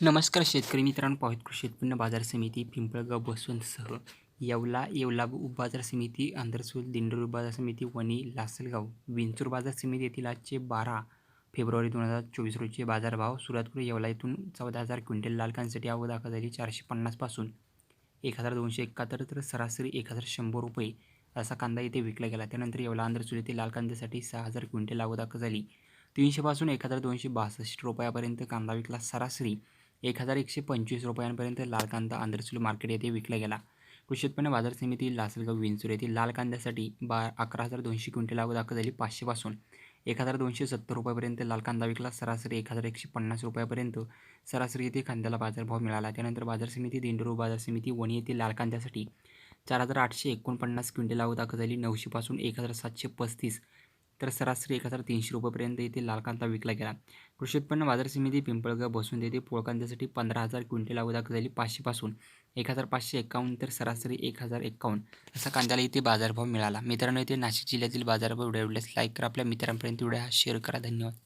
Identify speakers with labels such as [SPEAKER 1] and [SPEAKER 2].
[SPEAKER 1] नमस्कार शेतकरी मित्रांनो पाहत कृषी उत्पन्न बाजार समिती पिंपळगाव बसवंतसह येवला येवला उप बाजार समिती आंध्रसूल दिंडोरी बाजार समिती वणी लासलगाव विंचूर बाजार समिती येथील आजचे बारा फेब्रुवारी दोन हजार चोवीस रोजचे बाजारभाव सुरतपूर येवला येथून चौदा हजार क्विंटल लाल कांद्यासाठी आवक दाखल झाली चारशे पन्नासपासून एक हजार दोनशे एकाहत्तर तर सरासरी एक हजार शंभर रुपये असा कांदा येथे विकला गेला. त्यानंतर येवला अंधरसूल येथे लाल कांद्यासाठी सहा हजार क्विंटल आवक दाखल झाली. तीनशेपासून एक हजार दोनशे बासष्ट रुपयापर्यंत कांदा विकला. सरासरी एक हजार एकशे पंचवीस रुपयांपर्यंत लाल कांदा आंध्रसूल मार्केट येथे विकला गेला. कृषी उत्पन्न बाजार समिती लासलगाव विंचूर येथील लाल कांद्यासाठी बा अकरा हजार दोनशे क्विंटल आवक दाखल झाली पाचशेपासून. एक हजार दोनशे सत्तर रुपयापर्यंत लाल कांदा विकला सरासरी एक हजार एकशे पन्नास रुपयापर्यंत सरासरी येथे कांद्याला बाजारभाव मिळाला. त्यानंतर बाजार समिती दिंडोरी बाजार समिती वणी येथील लाल कांद्यासाठी चार हजार आठशे एकोणपन्नास क्विंटल आवक दाखल झाली नऊशेपासून एक हजार सातशे पस्तीस. तर सरासरी एक हजार तीनशे रुपयेपर्यंत येथे लाल कांदा विकला गेला. कृषी उत्पन्न बाजार समिती पिंपळगाव बसून येथे पोळ कांद्यासाठी पंधरा हजार क्विंटल आवक झाली पाचशेपासून. एक हजार पाचशे एकावन्न तर सरासरी एक हजार एकावन्न असा कांद्याला इथे बाजारभाव मिळाला. मित्रांनो इथे नाशिक जिल्ह्यातील बाजारभाव व्हिडिओ आवडल्यास लाईक करा आपल्या मित्रांपर्यंत व्हिडिओ हा शेअर करा. धन्यवाद.